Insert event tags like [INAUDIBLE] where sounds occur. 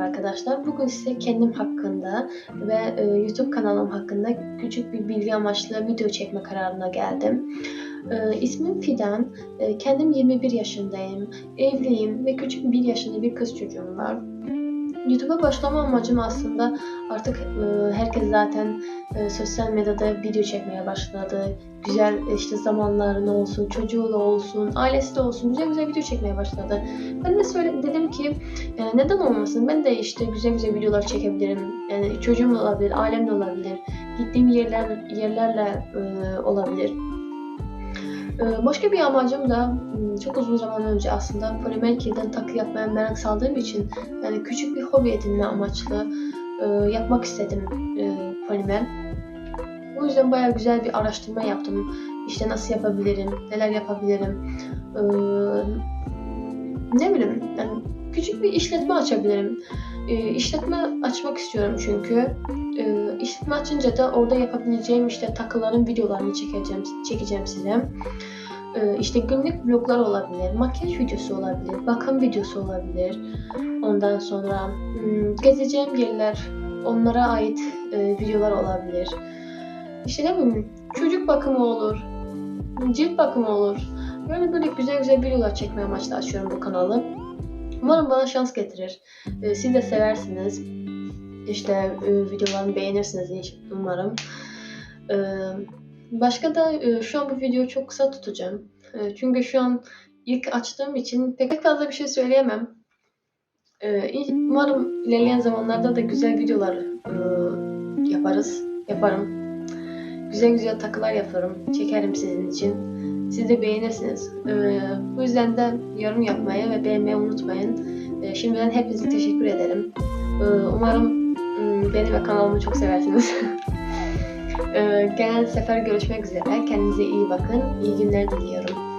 arkadaşlar. Bugün size kendim hakkında ve e, YouTube kanalım hakkında küçük bir bilgi amaçlı video çekme kararına geldim. E, ismim Fidan. E, kendim 21 yaşındayım. Evliyim ve küçük bir yaşında bir kız çocuğum var. YouTube'a başlama amacım aslında artık e, herkes zaten e, sosyal medyada video çekmeye başladı. Güzel işte zamanlarında olsun, çocuğuyla olsun, ailesi de olsun güzel güzel video çekmeye başladı. Ben de söyle dedim ki yani neden olmasın? Ben de işte güzel güzel videolar çekebilirim. Yani çocuğum olabilir, ailem de olabilir. Gittiğim yerler yerlerle e, olabilir. E, başka bir amacım da m, çok uzun zaman önce aslında polimerkiden takı yapmaya merak saldığım için yani küçük bir hobi edinme amaçlı e, yapmak istedim e, polimer. O yüzden bayağı güzel bir araştırma yaptım. İşte nasıl yapabilirim, neler yapabilirim. E, ne bileyim yani küçük bir işletme açabilirim. İşletme açmak istiyorum çünkü. İşletme açınca da orada yapabileceğim işte takıların videolarını çekeceğim, çekeceğim size. E, işte günlük vloglar olabilir, makyaj videosu olabilir, bakım videosu olabilir. Ondan sonra hmm, gezeceğim yerler, onlara ait e, videolar olabilir. İşte ne bileyim çocuk bakımı olur, cilt bakımı olur. Böyle böyle güzel güzel videolar çekmeye amaçlı açıyorum bu kanalı. Umarım bana şans getirir. Ee, siz de seversiniz. İşte e, videolarımı beğenirsiniz umarım. Ee, başka da e, şu an bu videoyu çok kısa tutacağım. E, çünkü şu an ilk açtığım için pek fazla bir şey söyleyemem. Umarım ilerleyen zamanlarda da güzel videolar e, yaparız. Yaparım. Güzel güzel takılar yaparım. Çekerim sizin için. Siz de beğenirsiniz. Bu yüzden de yorum yapmayı ve beğenmeyi unutmayın. Şimdiden hepinize teşekkür ederim. Umarım ım, beni ve kanalımı çok seversiniz. [LAUGHS] ee, gelen sefer görüşmek üzere. Kendinize iyi bakın. İyi günler diliyorum.